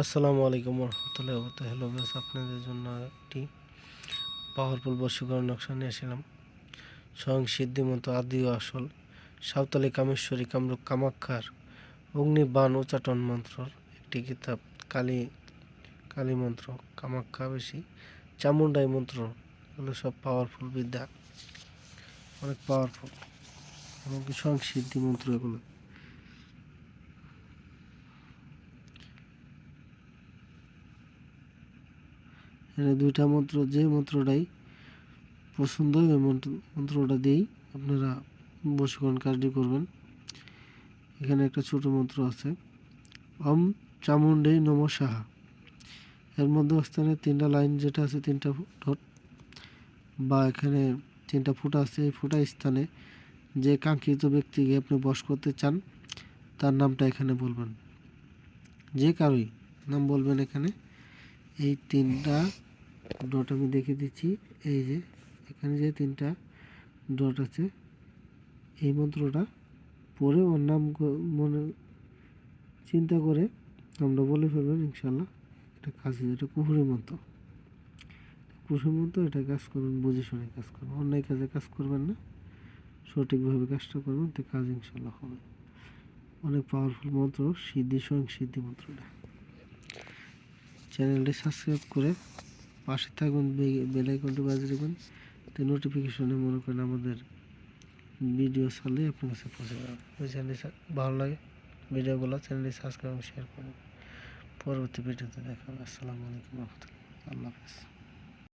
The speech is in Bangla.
আসসালামু আলাইকুম রহমতুল্লাহ হ্যালো বেস আপনাদের জন্য একটি পাওয়ারফুল বশীকরণ নকশা নিয়ে এসেছিলাম স্বয়ং সিদ্ধিমন্ত আদি ও আসল সাঁওতালি কামেশ্বরী কামরূপ কামাক্ষার অগ্নিবাণ উচ্চাটন মন্ত্রর একটি কিতাব, কালী কালী মন্ত্র কামাক্ষা বেশি চামুন্ডাই মন্ত্র, এগুলো সব পাওয়ারফুল বিদ্যা। অনেক পাওয়ারফুল এমনকি স্বয়ং সিদ্ধি মন্ত্র এগুলো? এখানে দুইটা মন্ত্র, যে মন্ত্রটাই পছন্দ ওই মন্ত্র, মন্ত্রটা দিয়েই আপনারা বশীকরণ কাজটি করবেন। এখানে একটা ছোট মন্ত্র আছে, অম চামুণ্ডে নম সাহা। এর মধ্যস্থানে তিনটা লাইন যেটা আছে, তিনটা ডট বা এখানে তিনটা ফুটা আছে, এই ফুটা স্থানে যে কাঙ্ক্ষিত ব্যক্তিকে আপনি বশ করতে চান, তার নামটা এখানে বলবেন। যে কারোই নাম বলবেন এখানে, এই তিনটা ডট আমি দেখে দিচ্ছি। এই যে, এখানে যে তিনটা ডট আছে, এই মন্ত্রটা পরে ওর নাম মনে চিন্তা করে আমরা বলে ফেলবেন, ইনশাল্লাহ। এটা কাজ এটা কুহুরি মন্ত্র। কুহুরি মন্ত্র, এটা কাজ করবেন বুঝে শুনে কাজ করবেন অন্যায় কাজে কাজ করবেন না। সঠিকভাবে কাজটা করবেন, তো কাজ ইনশাল্লাহ হবে। অনেক পাওয়ারফুল মন্ত্র, সিদ্ধি স্বয়ং সিদ্ধি মন্ত্রটা। চ্যানেলটি সাবস্ক্রাইব করে পাশে থাকুন বেল আইকনটি বাজিয়ে রাখবেন, তো নোটিফিকেশনে মনে করেন আমাদের ভিডিও ছাড়লে আপনার কাছে পৌঁছে যাবে। ওই চ্যানেলটি ভালো লাগে ভিডিওগুলো চ্যানেলটি সাবস্ক্রাইব এবং শেয়ার করুন। পরবর্তী ভিডিওতে দেখা হবে। আসসালামু আলাইকুম রহমতুল্লাহ। আল্লাহ হাফেজ।